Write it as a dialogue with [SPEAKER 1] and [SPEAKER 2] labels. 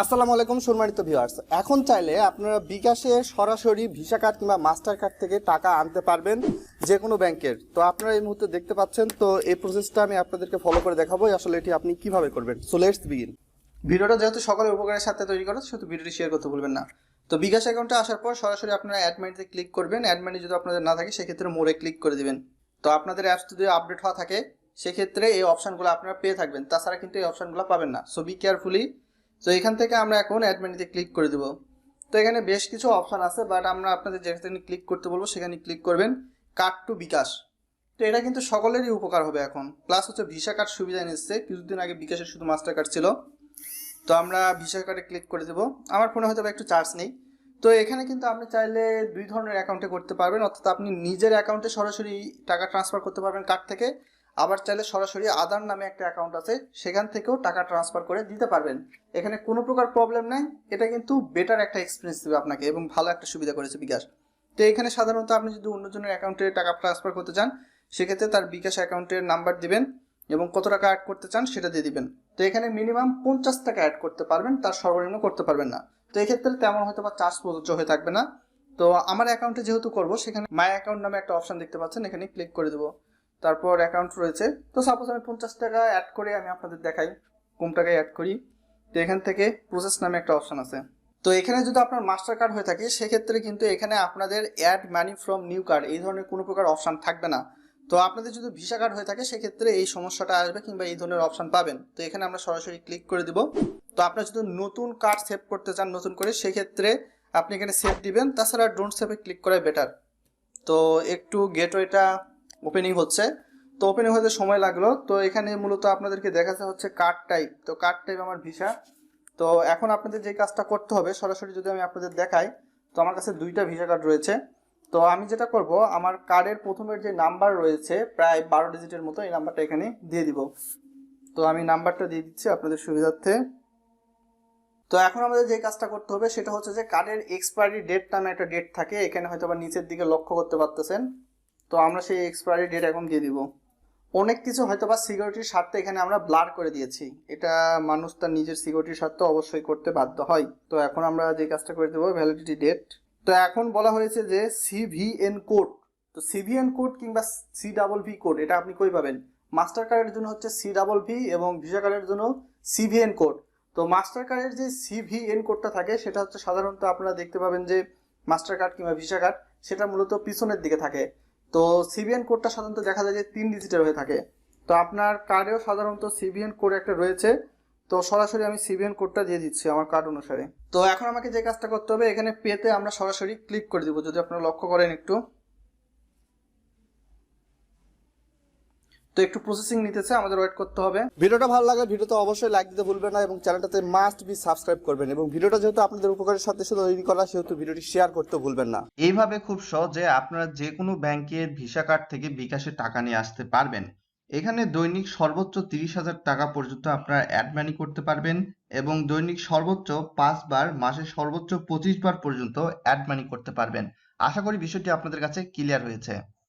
[SPEAKER 1] আসসালামু আলাইকুম, সম্মানিত ভিউয়ার্স এখন চাইলে আপনারা বিকাশে সরাসরি ভিসা কার্ড কিংবা মাস্টার কার্ড থেকে টাকা আনতে পারবেন যে কোনো ব্যাংকের। তো আপনারা এই মুহূর্তে দেখতে পাচ্ছেন, তো এই প্রসেসটা আমি আপনাদেরকে ফলো করে দেখাবো আসলে এটি আপনি কীভাবে করবেন। সো লেটস বিগিন ভিডিওটা যেহেতু সকলের উপকারের সাথে তৈরি করা, সেহেতু ভিডিওটি শেয়ার করতে ভুলবেন না। তো বিকাশ অ্যাকাউন্টে আসার পর সরাসরি আপনারা অ্যাডমানিতে ক্লিক করবেন। অ্যাড মানি যদি আপনাদের না থাকে, সেক্ষেত্রে মোড়ে ক্লিক করে দিবেন। তো আপনাদের অ্যাপস যদি আপডেট হওয়া থাকে, সেক্ষেত্রে এই অপশনগুলো আপনারা পেয়ে থাকবেন। তাছাড়া কিন্তু এই অপশনগুলো পাবেন না। সো বি কেয়ারফুলি তো এখান থেকে আমরা এখন অ্যাড মানিতে ক্লিক করে দেবো। তো এখানে বেশ কিছু অপশন আছে বাট আমরা আপনাদের যেখানে ক্লিক করতে বলব, সেখানে ক্লিক করবেন কার্ড টু বিকাশ। তো এটা কিন্তু সকলেরই উপকার হবে এখন। প্লাস হচ্ছে ভিসা কার্ড সুবিধা নিচ্ছে, কিছুদিন আগে বিকাশের শুধু মাস্টার কার্ড ছিল। তো আমরা ভিসা কার্ডে ক্লিক করে দেবো। আমার ফোনে হয়তো একটু চার্জ নেই। তো এখানে কিন্তু আপনি চাইলে দুই ধরনের অ্যাকাউন্টে করতে পারবেন। অর্থাৎ আপনি নিজের অ্যাকাউন্টে সরাসরি টাকা ট্রান্সফার করতে পারবেন কার্ড থেকে। আবার চাইলে সরাসরি আদার নামে একটা অ্যাকাউন্ট আছে, সেখান থেকেও টাকা ট্রান্সফার করে দিতে পারবেন। এখানে কোনো প্রকার প্রবলেম নাই, এটা কিন্তু বেটার একটা এক্সপিরিয়েন্স দেবে আপনাকে এবং ভালো একটা সুবিধা করেছে বিকাশ। তো এখানে সাধারণত আপনি যদি অন্যজনের অ্যাকাউন্টে টাকা ট্রান্সফার করতে চান, সেক্ষেত্রে তার বিকাশ অ্যাকাউন্টের নাম্বার দিবেন এবং কত টাকা অ্যাড করতে চান সেটা দিয়ে দিবেন। তো এখানে মিনিমাম পঞ্চাশ টাকা অ্যাড করতে পারবেন, তার সর্বনিম্ন করতে পারবেন না। তো এক্ষেত্রে তেমন হয়তো বা চার্জ প্রযোজ্য হয়ে থাকবে না। তো আমার অ্যাকাউন্টে যেহেতু করব, সেখানে মাই অ্যাকাউন্ট নামে একটা অপশন দেখতে পাচ্ছেন, এখানে ক্লিক করে দেবো। তারপর অ্যাকাউন্ট রয়েছে। তো সাপোজ আমি পঞ্চাশ টাকা অ্যাড করে আমি আপনাদের দেখাই, কম টাকায় অ্যাড করি। তো এখান থেকে প্রসেস নামে একটা অপশন আছে। তো এখানে যদি আপনার মাস্টার কার্ড হয়ে থাকে, সেক্ষেত্রে কিন্তু এখানে আপনাদের add money from new card এই ধরনের কোনো প্রকার অপশান থাকবে না। তো আপনাদের যদি ভিসা কার্ড হয়ে থাকে, সেক্ষেত্রে এই সমস্যাটা আসবে কিংবা এই ধরনের অপশান পাবেন। তো এখানে আমরা সরাসরি ক্লিক করে দিব। তো আপনার যদি নতুন কার্ড সেভ করতে চান নতুন করে, সেক্ষেত্রে আপনি এখানে সেভ দিবেন। তাছাড়া ডোন্ট সেভে ক্লিক করাই বেটার তো একটু গেটওয়েটা ওপেনিং হচ্ছে। তো ওপেনিং হতে সময় লাগল। তো এখানে মূলত আপনাদেরকে দেখাতে হচ্ছে কার্ড টাইপ তো কার্ড টাইপ আমার ভিসা। তো এখন আপনাদের যে কাজটা করতে হবে, সরাসরি যদি আমি আপনাদের দেখাই, তো আমার কাছে দুইটা ভিসা কার্ড রয়েছে। তো আমি যেটা করব, আমার কার্ডের প্রথমের যে নাম্বার রয়েছে, প্রায় বারো ডিজিটের মতো, এই নাম্বারটা এখানে দিয়ে দিব। তো আমি নাম্বারটা দিয়ে দিচ্ছি আপনাদের সুবিধার্থে। তো এখন আমাদের যে কাজটা করতে হবে, সেটা হচ্ছে যে কার্ডের এক্সপায়ারি ডেট নামে একটা ডেট থাকে, এখানে হয়তো আবার নিচের দিকে লক্ষ্য করতে পারতেছেন। তো আমরা সেই এক্সপায়ারি ডেট এখন দিয়ে দিব। অনেক কিছু হয়তো বা সিকিউরিটির স্বার্থে এখানে আমরা ব্লার করে দিয়েছি। এটা মানুষ তার নিজের সিকিউরিটির স্বার্থে অবশ্যই করতে বাধ্য হয়। তো এখন আমরা যে কাজটা করে দেবো ভ্যালিডিটি ডেট তো এখন বলা হয়েছে যে সিভিএন কোড তো সিভিএন কোড কিংবা সি ডাবল ভি কোড এটা আপনি কই পাবেন? মাস্টার কার্ডের জন্য হচ্ছে সি ডাবল ভি এবং ভিসা কার্ডের জন্য সিভিএন কোড তো মাস্টার কার্ডের যে সিভিএন কোডটা থাকে, সেটা হচ্ছে সাধারণত আপনারা দেখতে পাবেন যে মাস্টার কার্ড কিংবা ভিসা কার্ড সেটা মূলত পিছনের দিকে থাকে। তো সিবিএন কোডটা সাধারণত দেখা যায় যে তিন ডিজিটের হয়ে থাকে। তো আপনার কার্ডেও সাধারণত সিবিএন কোড একটা রয়েছে। তো সরাসরি আমি সিবিএন কোডটা দিয়ে দিচ্ছি আমার কার্ড অনুসারে। তো এখন আমাকে যে কাজটা করতে হবে, এখানে পেতে আমরা সরাসরি ক্লিক করে দিব, যদি আপনারা লক্ষ্য করেন একটু। তো একটু প্রসেসিং নিতেছে আমাদের ওয়েট করতে হবে। ভিডিওটা ভালো লাগে ভিডিওতে অবশ্যই লাইক দিতে ভুলবেন না এবং চ্যানেলটাতে মাস্ট বি সাবস্ক্রাইব করবেন এবং ভিডিওটা যেহেতু আপনাদের উপকারের সাথে সাথে তৈরি করা সেহেতু ভিডিওটি শেয়ার করতে ভুলবেন না।
[SPEAKER 2] এইভাবে খুব সহজে আপনারা যে কোনো ব্যাংকের ভিসা কার্ড থেকে বিকাশে টাকা নিয়ে আসতে পারবেন। এখানে দৈনিক সর্বোচ্চ তিরিশ হাজার টাকা পর্যন্ত আপনারা অ্যাড মানি করতে পারবেন এবং দৈনিক সর্বোচ্চ পাঁচবার মাসে সর্বোচ্চ পঁচিশ বার পর্যন্ত অ্যাড মানি করতে পারবেন। আশা করি বিষয়টি আপনাদের কাছে ক্লিয়ার হয়েছে।